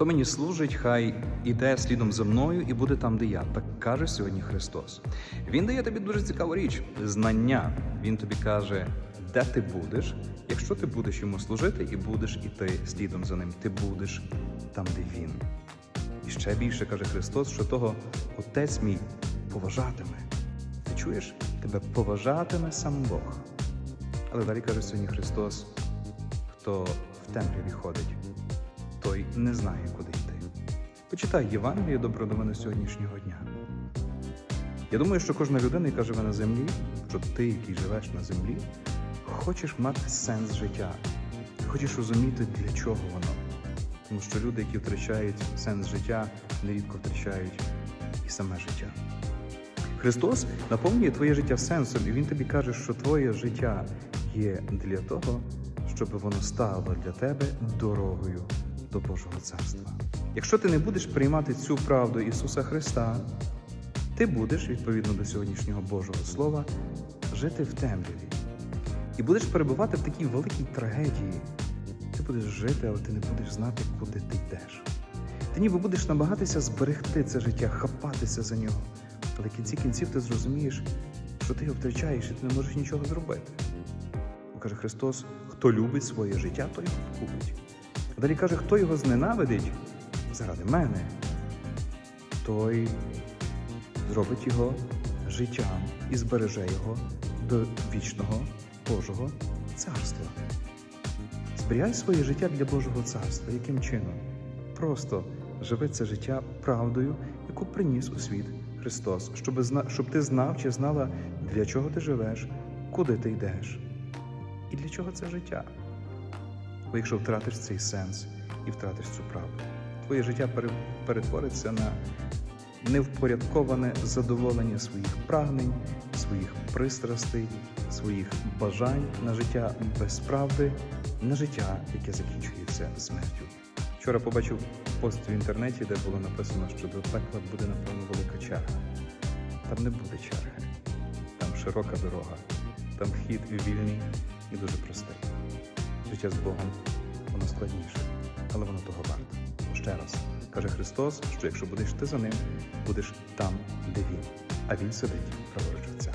Хто мені служить, хай іде слідом за мною і буде там, де я. Так каже сьогодні Христос. Він дає тобі дуже цікаву річ знання. Він тобі каже, де ти будеш, якщо ти будеш йому служити і будеш іти слідом за ним. Ти будеш там, де він. І ще більше каже Христос, що того Отець мій поважатиме. Ти чуєш? Тебе поважатиме сам Бог. Але далі каже сьогодні Христос, хто в темряві ходить, не знає, куди йти. Почитай Євангеліє добро до мене сьогоднішнього дня. Я думаю, що кожна людина, яка живе на землі, що ти, який живеш на землі, хочеш мати сенс життя. Хочеш розуміти, для чого воно. Тому що люди, які втрачають сенс життя, нерідко втрачають і саме життя. Христос наповнює твоє життя сенсом, і Він тобі каже, що твоє життя є для того, щоб воно стало для тебе дорогою до Божого Царства. Якщо ти не будеш приймати цю правду Ісуса Христа, ти будеш, відповідно до сьогоднішнього Божого Слова, жити в темряві. І будеш перебувати в такій великій трагедії. Ти будеш жити, але ти не будеш знати, куди ти йдеш. Ти ніби будеш намагатися зберегти це життя, хапатися за нього. Але в кінці кінців ти зрозумієш, що ти його втрачаєш і ти не можеш нічого зробити. Бо каже Христос: хто любить своє життя, той його купить. Далі каже, хто його зненавидить заради мене, той зробить його життям і збереже його до вічного Божого царства. Зберігай своє життя для Божого царства. Яким чином? Просто живи це життя правдою, яку приніс у світ Христос, щоб, щоб ти знав чи знала, для чого ти живеш, куди ти йдеш і для чого це життя. Бо якщо втратиш цей сенс і втратиш цю правду, твоє життя перетвориться на невпорядковане задоволення своїх прагнень, своїх пристрастей, своїх бажань на життя без правди, на життя, яке закінчується смертю. Вчора побачив пост в інтернеті, де було написано, що до пекла буде напевно велика черга. Там не буде черги, там широка дорога, там вхід вільний і дуже простий. Життя з Богом воно складніше, але воно того варте. Ще раз каже Христос, що якщо будеш ти за ним, будеш там, де він, а він сидить праворуч Отця.